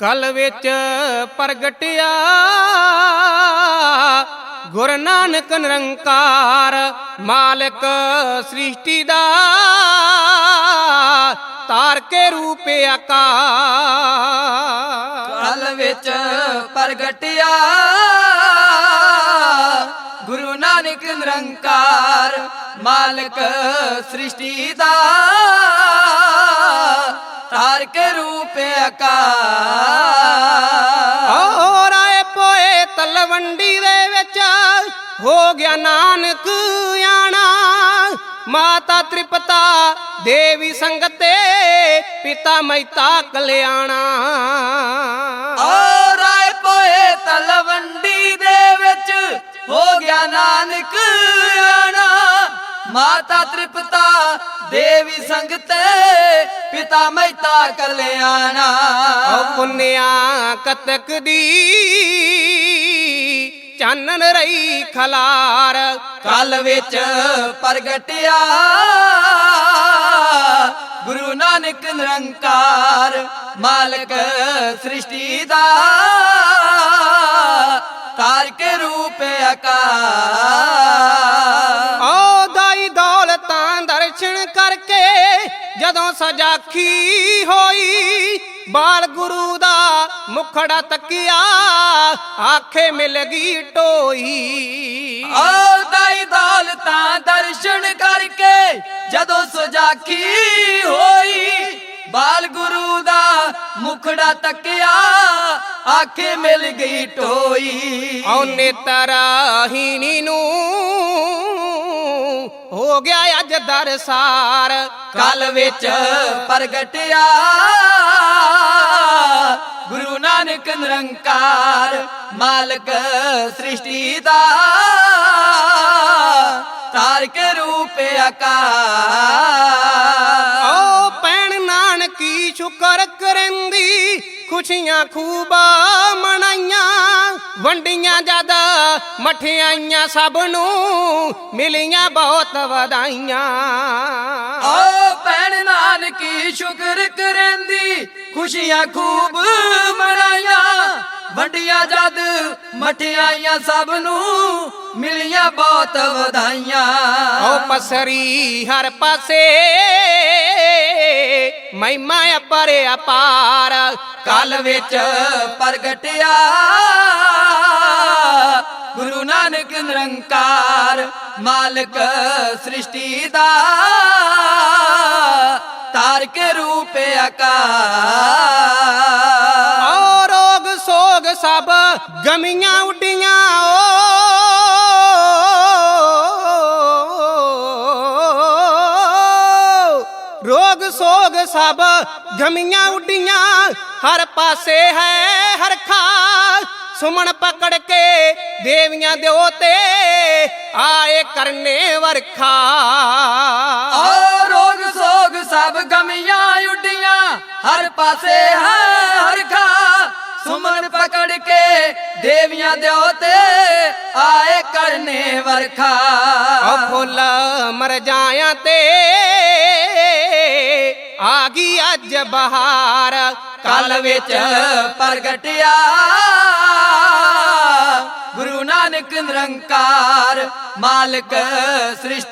ਕਲ ਵਿੱਚ ਪ੍ਰਗਟਿਆ। ਗੁਰੂ ਨਾਨਕ ਨਿਰੰਕਾਰ ਮਾਲਕ ਸ੍ਰਿਸ਼ਟੀ ਦਾ। ਤਾਰ ਕੇ ਰੂਪ ਆਕਾਰ ਕਲ ਵਿੱਚ ਪ੍ਰਗਟਿਆ। ਗੁਰੂ ਨਾਨਕ ਨਿਰੰਕਾਰ ਮਾਲਕ ਸ੍ਰਿਸ਼ਟੀ ਦਾ। ਤਾਰ ਕੇ ਰੂਪ ਆਕਾਰ ਹੋ ਗਿਆ ਨਾਨਕ ਆਣਾ ਮਾਤਾ ਤ੍ਰਿਪਤਾ ਦੇਵੀ ਸੰਗਤੇ ਪਿਤਾ ਮਹਿਤਾ ਕਲਿਆਣਾ। ਔਰ ਆਏ ਪੋਏ ਤਲਵੰਡੀ ਦੇ ਵਿੱਚ ਹੋ ਗਿਆ ਨਾਨਕ ਆਣਾ ਮਾਤਾ ਤ੍ਰਿਪਤਾ ਦੇਵੀ ਸੰਗਤੇ ਪਿਤਾ ਮਹਿਤਾ ਕਲਿਆਣਾ। ਓ ਪੁੰਨਿਆ ਕਤਕ ਦੀ ਚਾਨਣ ਰਹੀ ਖਲਾਰ। ਕਲ ਵਿੱਚ ਪ੍ਰਗਟਿਆ। ਗੁਰੂ ਨਾਨਕ ਨਿਰੰਕਾਰ ਮਾਲਕ ਸ੍ਰਿਸ਼ਟੀ ਦਾ। ਤਾਰ ਕੇ ਰੂਪ ਆਕਾਰ। ਓ ਦਾਈ ਦੌਲਤਾਂ ਦਰਸ਼ਨ ਕਰਕੇ ਜਦੋਂ ਸਜਾਖੀ ਬਾਲ ਗੁਰੂ ਦਾ ਮੁਖੜਾ ਤੱਕਿਆ ਆਖੇ ਮਿਲ ਗਈ ਟੋਈ। ਆਉਦਾਈ ਦੌਲਤਾਂ ਦਰਸ਼ਨ ਕਰਕੇ ਜਦੋਂ ਸੁਜਾਖੀ ਹੋਈ ਬਾਲ ਗੁਰੂ ਦਾ ਮੁਖੜਾ ਤੱਕਿਆ ਆਖੇ ਮਿਲ ਗਈ ਟੋਈ। ਓ ਨੇਤਰਹੀਣੀ ਨੂੰ ਹੋ ਗਿਆ ਅੱਜ ਦਰਸਾਰ ਕਲ ਵਿੱਚ ਪ੍ਰਗਟਿਆ। ਗੁਰੂ ਨਾਨਕ ਨਿਰੰਕਾਰ ਮਾਲਕ ਸ੍ਰਿਸ਼ਟੀ ਦਾ। ਤਾਰ ਕੇ ਰੂਪ ਆਕਾਰ। ਓ ਪੈਣ ਨਾਨਕੀ ਸ਼ੁਕਰ ਕਰੰਦੀ ਖੁਸ਼ੀਆਂ ਖੂਬ ਮਨਾਈਆਂ। ਵੰਡੀਆਂ ਜਦ ਮਠਿਆਈਆਂ ਸਭ ਨੂੰ ਮਿਲੀਆਂ ਬਹੁਤ ਵਧਾਈਆਂ। ਓ ਭੈਣ ਨਾਨਕੀ ਸ਼ੁਕਰ ਖੁਸ਼ੀਆਂ ਖੂਬ ਮਨਾਈਆਂ ਵੰਡੀਆਂ ਜਦ ਮਠਿਆਈਆਂ ਸਭ ਨੂੰ ਮਿਲੀਆਂ ਬਹੁਤ ਵਧਾਈਆਂ। ਓ ਪਸਰੀ ਹਰ ਪਾਸੇ ਮਹਿਮਾ ਅਪਰੇ ਅਪਾਰ ਕਲ ਵਿੱਚ ਪ੍ਰਗਟਿਆ। ਗੁਰੂ ਨਾਨਕ ਨਿਰੰਕਾਰ ਮਾਲਕ ਸ੍ਰਿਸ਼ਟੀ ਦਾ। ਤਾਰ ਕੇ ਰੂਪ ਆਕਾਰ। ਓ ਰੋਗ ਸੋਗ ਸਭ ਗਮੀਆਂ ਉੱਡੀਆਂ ਓ। ਰੋਗ ਸੋਗ ਸਭ ਗਮੀਆਂ ਉੱਡੀਆਂ ਹਰ ਪਾਸੇ ਹੈ ਹਰਖਾ ਸੁਮਣ ਪਕੜ ਕੇ ਦੇਵੀਆਂ ਦਿਓ ਤੇ ਆਏ ਕਰਨੇ ਵਰਖਾ। ਸਭ ਗਮੀਆਂ ਉੱਡੀਆਂ ਹਰ ਪਾਸੇ ਹੈ ਹਰਖਾ ਸੁਮਨ ਪਕੜ ਕੇ ਦੇਵੀਆਂ ਦਿਓ ਤੇ ਆਏ ਕਰਨੇ ਵਰਖਾ। ਓ ਫੁੱਲ ਮਰ ਜਾਇਆ ਤੇ ਆ ਗਈ ਅੱਜ ਬਹਾਰ। ਕਲ ਵਿੱਚ ਪ੍ਰਗਟਿਆ ਗੁਰੂ ਨਾਨਕ ਨਿਰੰਕਾਰ ਮਾਲਕ ਸ੍ਰਿਸ਼ਟੀ